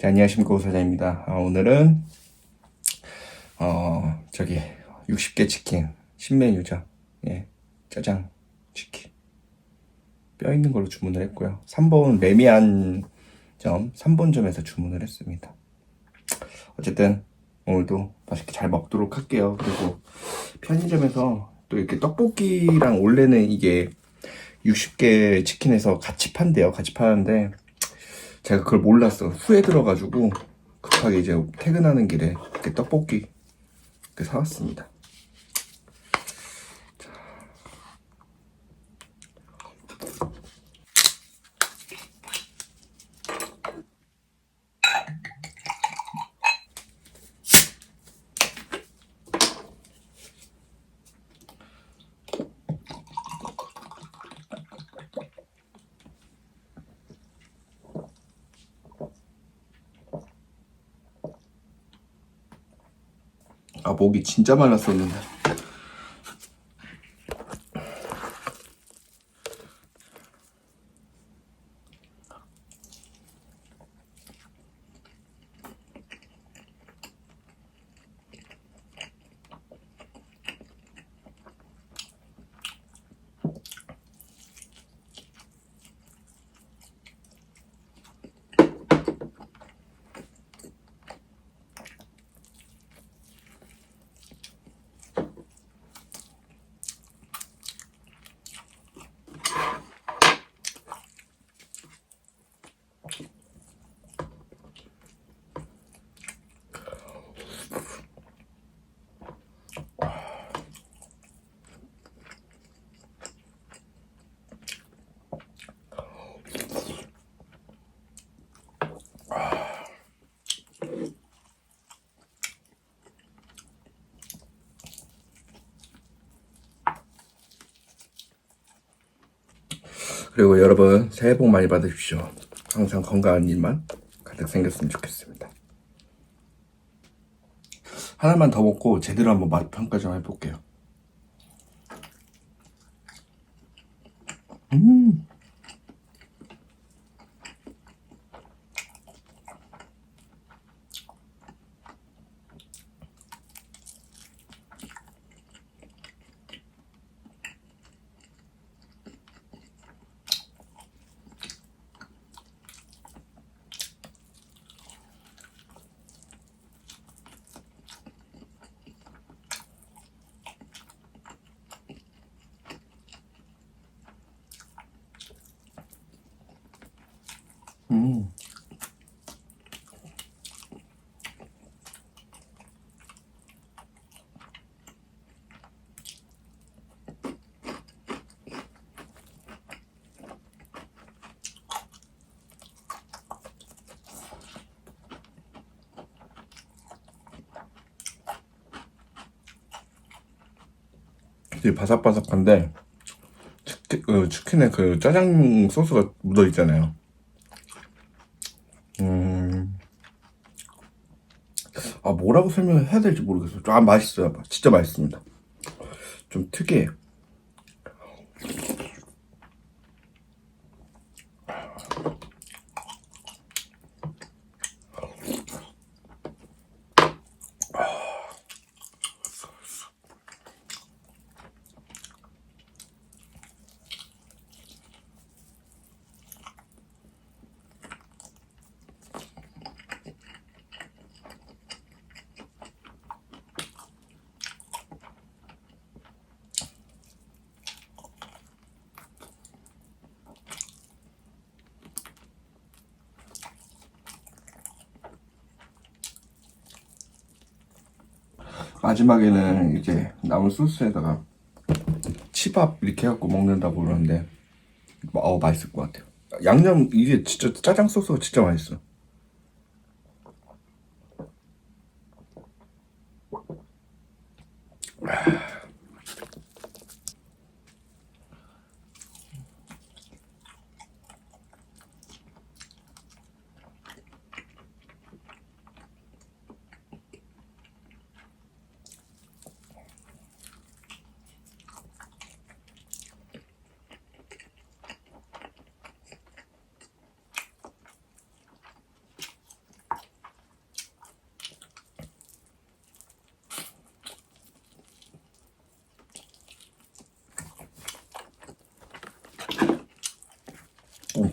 자, 안녕하십니까 오사장입니다. 아, 오늘은 어 저기 60개 치킨 신메뉴죠. 예, 짜장 치킨 뼈 있는 걸로 주문을 했고요. 3번 레미안 점 3번점에서 주문을 했습니다. 어쨌든 오늘도 맛있게 잘 먹도록 할게요. 그리고 편의점에서 또 이렇게 떡볶이랑 원래는 이게 60개 치킨에서 같이 판대요. 같이 파는데 제가 그걸 몰랐어. 후에 들어가지고 급하게 이제 퇴근하는 길에 떡볶이 사왔습니다. 아 목이 진짜 말랐었는데. 그리고 여러분 새해 복 많이 받으십시오. 항상 건강한 일만 가득 생겼으면 좋겠습니다. 하나만 더 먹고 제대로 한번 맛 평가 좀 해볼게요. 되게 바삭바삭한데 치킨, 그 치킨에 그 짜장 소스가 묻어 있잖아요. 음. 아, 뭐라고 설명해야 될지 모르겠어요. 아, 맛있어요. 진짜 맛있습니다. 좀 특이해요. 마지막에는 이제 남은 소스에다가 치밥 이렇게 해갖고 먹는다고 그러는데 어 맛있을 것 같아요. 양념 이게 진짜 짜장 소스가 진짜 맛있어.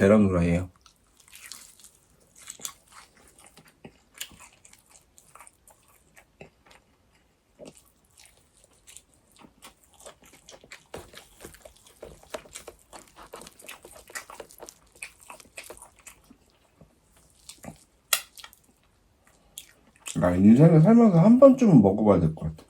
계란 후라이에요. 나 인생에 살면서 한 번쯤은 먹어봐야 될 것 같아. 아.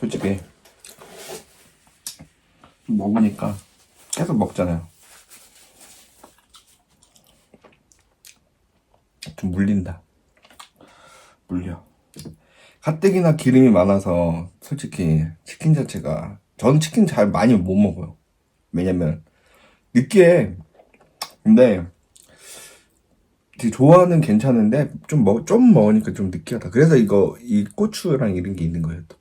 솔직히 먹으니까 계속 먹잖아요. 좀 물린다. 물려. 가뜩이나 기름이 많아서 솔직히 치킨 자체가 저는 치킨 잘 많이 못 먹어요. 왜냐면 느끼해. 근데 좋아하는 괜찮은데 좀 먹, 좀 먹으니까 좀 느끼하다. 그래서 이거 이 고추랑 이런 게 있는 거예요. 또.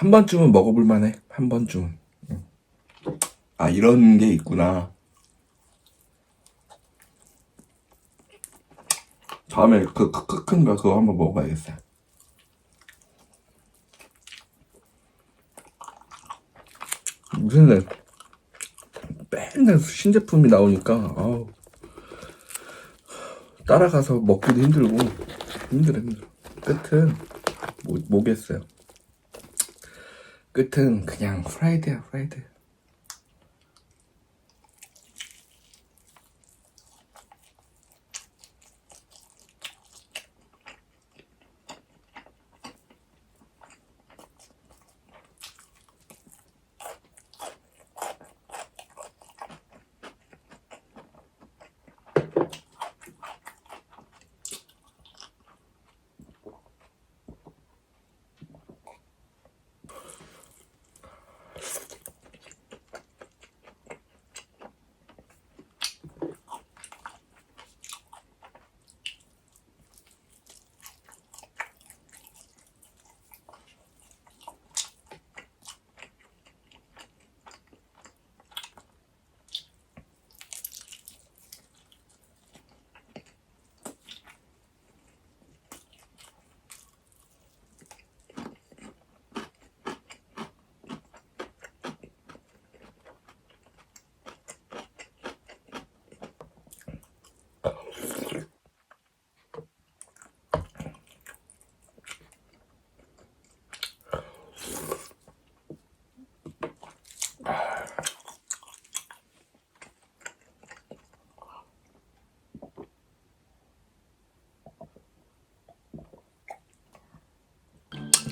한 번쯤은 먹어볼 만해. 한 번쯤은. 응. 아, 이런 게 있구나. 다음에 그 크크큰가 그거 한번 먹어봐야겠어요. 무슨 날 맨날 신제품이 나오니까 아우 따라가서 먹기도 힘들고 힘들어 힘들어 끝은 못, 뭐겠어요 끝은 그냥 프라이드야 프라이드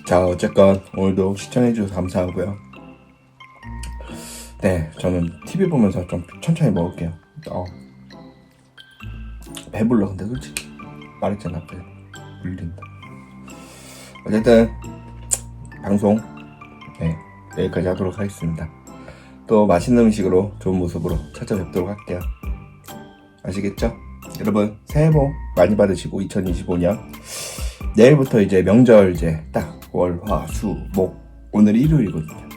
자, 어쨌건 오늘도 시청해주셔서 감사하고요. 네, 저는 TV 보면서 좀 천천히 먹을게요. 어. 배불러, 근데 솔직히. 말했잖아, 배. 물린다. 어쨌든, 방송, 네, 여기까지 하도록 하겠습니다. 또 맛있는 음식으로 좋은 모습으로 찾아뵙도록 할게요. 아시겠죠? 여러분, 새해 복 많이 받으시고, 2025년. 내일부터 이제 명절 이제 딱 월, 화, 수, 목 오늘 일요일이거든요.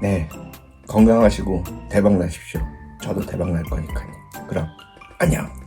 네 건강하시고 대박 나십시오. 저도 대박 날 거니까요. 그럼 안녕.